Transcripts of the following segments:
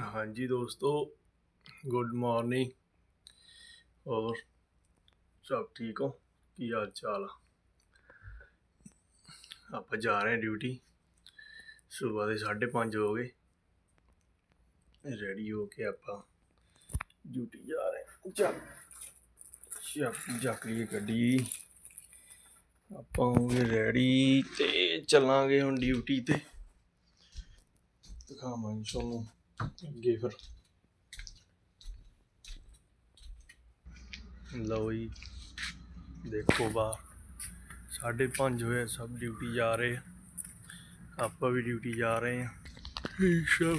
ਹਾਂਜੀ ਦੋਸਤੋ good morning ਔਰ ਸਭ ਠੀਕ ਹੋ? ਕੀ ਹਾਲ ਚਾਲ ਆ? ਆਪਾਂ ਜਾ ਰਹੇ ਹਾਂ ਡਿਊਟੀ ਸਵੇਰ ਦੇ 5:30 ਹੋ ਗਏ। ਰੈਡੀ ਹੋ ਕੇ ਆਪਾਂ ਡਿਊਟੀ ਜਾ ਰਹੇ ਹਾਂ। ਚੱਲ, ਚੱਕ ਚੱਕ ਲਈ ਗੱਡੀ। ਆਪਾਂ ਹੋਗੇ ਰੈਡੀ ਤੇ ਚੱਲਾਂਗੇ ਹੁਣ ਡਿਊਟੀ ਤੇ। ਦਿਖਾਵਾਂਗੇ ਤੁਹਾਨੂੰ। ਅੱਗੇ ਫਿਰ ਲਓ ਜੀ ਦੇਖੋ ਬਾਹਰ 5:30 ਹੋਏ ਸਭ ਡਿਊਟੀ ਜਾ ਰਹੇ ਆ ਆਪਾਂ ਵੀ ਡਿਊਟੀ ਜਾ ਰਹੇ ਆ ਸਭ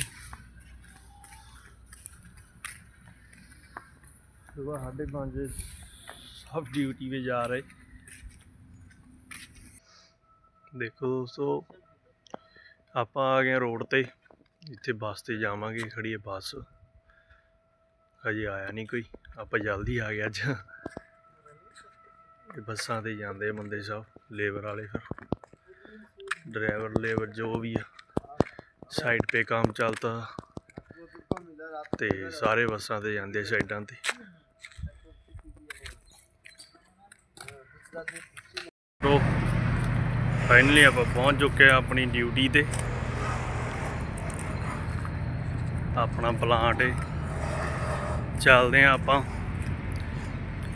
ਸੁਬਹ 5:30 ਸਭ ਡਿਊਟੀ 'ਤੇ ਜਾ ਰਹੇ ਦੇਖੋ ਦੋਸਤੋ ਆਪਾਂ ਆ ਗਏ ਰੋਡ ਤੇ ਇੱਥੇ ਬੱਸ ਤੇ ਜਾਵਾਂਗੇ ਖੜੀ ਹੈ ਬੱਸ। ਹਜੇ ਆਇਆ ਨਹੀਂ ਕੋਈ। ਆਪਾਂ ਜਲਦੀ ਆ ਗਏ ਅੱਜ। ਇਹ ਬੱਸਾਂ ਤੇ ਜਾਂਦੇ ਬੰਦੇ ਸਾਹਿਬ ਲੇਬਰ ਵਾਲੇ ਫਿਰ। ਡਰਾਈਵਰ, ਲੇਬਰ ਜੋ ਵੀ ਆ। ਸਾਈਡ ਤੇ ਕੰਮ ਚੱਲਦਾ। ਤੇ ਸਾਰੇ ਬੱਸਾਂ ਤੇ ਜਾਂਦੇ ਸਾਈਡਾਂ ਤੇ। ਫਾਈਨਲੀ ਆਪਾਂ ਪਹੁੰਚ ਚੁੱਕੇ ਆ ਆਪਣੀ ਡਿਊਟੀ ਤੇ। ਆਪਣਾ ਪਲਾਂਟ ਏ। ਚੱਲਦੇ ਆ ਆਪਾਂ।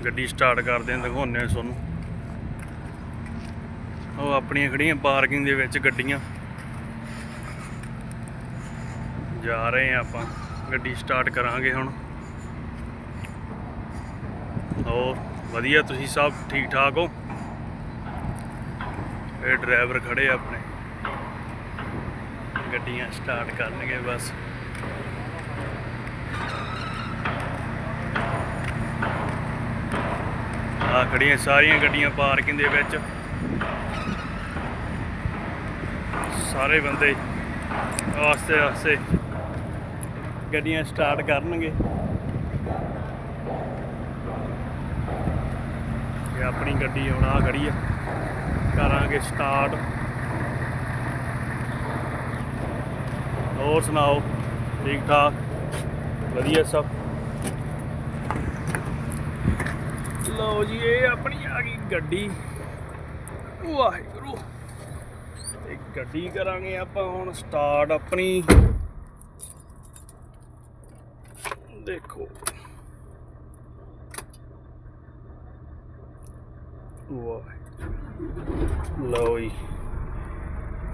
ਗੱਡੀ ਸਟਾਰਟ ਕਰਦੇ ਆ, ਦਿਖਾਉਂਦੇ ਆ ਤੁਹਾਨੂੰ। ਉਹ ਆਪਣੀਆਂ ਖੜੀਆਂ ਪਾਰਕਿੰਗ ਦੇ ਵਿੱਚ ਗੱਡੀਆਂ। ਜਾ ਰਹੇ ਆ ਆਪਾਂ। ਗੱਡੀ ਸਟਾਰਟ ਕਰਾਂਗੇ ਹੁਣ। ਹੋਰ, ਵਧੀਆ ਤੁਸੀਂ ਸਭ ਠੀਕ ਠਾਕ ਹੋ? ਇਹ ਡਰਾਈਵਰ ਖੜੇ ਆਪਣੇ। ਗੱਡੀਆਂ ਸਟਾਰਟ ਕਰਨਗੇ ਬਸ। ਆ ਖੜੀਆਂ ਸਾਰੀਆਂ ਗੱਡੀਆਂ ਪਾਰਕਿੰਗ ਦੇ ਵਿੱਚ। ਸਾਰੇ ਬੰਦੇ ਆਸਤੇ ਆਸਤੇ ਗੱਡੀਆਂ ਸਟਾਰਟ ਕਰਨਗੇ। ਇਹ ਆਪਣੀ ਗੱਡੀ ਹੁਣ ਆ ਖੜੀ ਆ। ਕਰਾਂਗੇ ਸਟਾਰਟ। ਹੋਰ ਸੁਣਾਓ? ਠੀਕ ਠਾਕ? ਵਧੀਆ ਸਭ? ਲਓ ਜੀ, ਇਹ ਆਪਣੀ ਆ ਗਈ ਗੱਡੀ। ਵਾਹਿਗੁਰੂ। ਤੇ ਗੱਡੀ ਕਰਾਂਗੇ ਆਪਾਂ ਹੁਣ ਸਟਾਰਟ ਆਪਣੀ। ਦੇਖੋ। ਵਾਹ ਲਓ ਜੀ,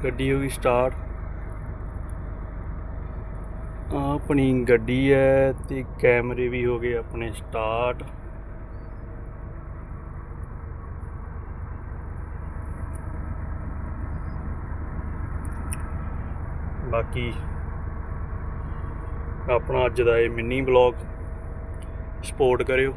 ਗੱਡੀ ਹੋ ਗਈ ਸਟਾਰਟ ਆਪਣੀ ਗੱਡੀ ਹੈ ਤੇ ਕੈਮਰੇ ਵੀ ਹੋ ਗਏ ਆਪਣੇ ਸਟਾਰਟ ਬਾਕੀ ਆਪਣਾ ਅੱਜ ਦਾ ਇਹ ਮਿੰਨੀ ਬਲੌਗ ਸਪੋਰਟ ਕਰਿਓ।